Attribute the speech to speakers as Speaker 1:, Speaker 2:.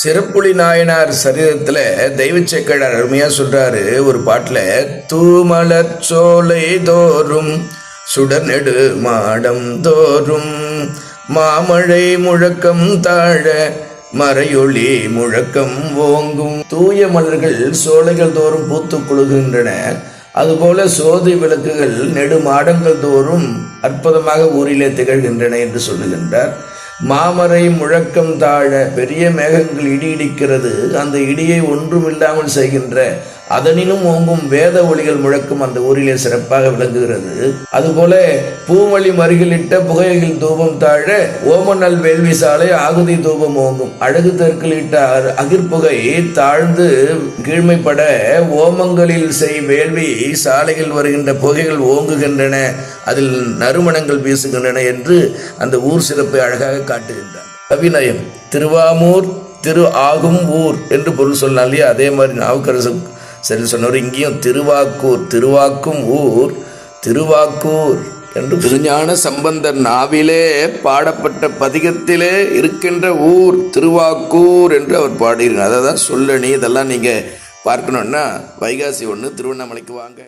Speaker 1: சிறப்புளி நாயனார் சரிதத்தில் தெய்வச்சேக்கடார் அருமையாக சொல்கிறாரு ஒரு பாட்டில் தூமலர் சோலை தோறும் சுடநெடு மாடம் தோறும் மாமழை முழக்கம் தாழ மறையொளி முழக்கம் ஓங்கும். தூய மலர்கள் சோலைகள் தோறும் பூத்து குலுகின்றன அதுபோல சோதி விளக்குகள் நெடு மாடங்கள் தோறும் அற்புதமாக ஊரிலே திகழ்கின்றன என்று சொல்லுகின்றார். மாமரை முழக்கம் தாழ பெரிய மேகங்கள் இடி இடிக்கிறது. அந்த இடியை ஒன்றுமில்லாமல் செய்கின்ற அதனினும் ஓங்கும் வேத ஒளிகள் முழக்கும் அந்த ஊரிலே சிறப்பாக விளங்குகிறது. அதுபோல பூமொழி மருகிலிட்ட புகையில் தூபம் தாழ ஓமநல் வேள்வி சாலை ஆகுதி தூபம் ஓங்கும். அழகு தெற்கிலிட்ட அகிர்புகை தாழ்ந்து கீழ்மைப்பட ஓமங்களில் செய் வேள்வி சாலையில் வருகின்ற புகைகள் ஓங்குகின்றன. அதில் நறுமணங்கள் வீசுகின்றன என்று அந்த ஊர் சிறப்பை அழகாக காட்டுகின்றார். அபிநயம் திருவாமூர் திரு ஆகும் ஊர் என்று பொருள் சொன்னால் இல்லையா? அதே மாதிரி நாவுக்கரசு சரி சொன்னவர் இங்கேயும் திருவாக்கூர் திருவாக்கும் ஊர் திருவாக்கூர் என்று திருஞான சம்பந்தர் நாவிலே பாடப்பட்ட பதிகத்திலே இருக்கின்ற ஊர் திருவாக்கூர் என்று அவர் பாடியிருக்கார் அதை தான் சொல்லணி இதெல்லாம் நீங்கள் பார்க்கணுன்னா வைகாசி ஒன்று திருவண்ணாமலைக்கு வாங்க.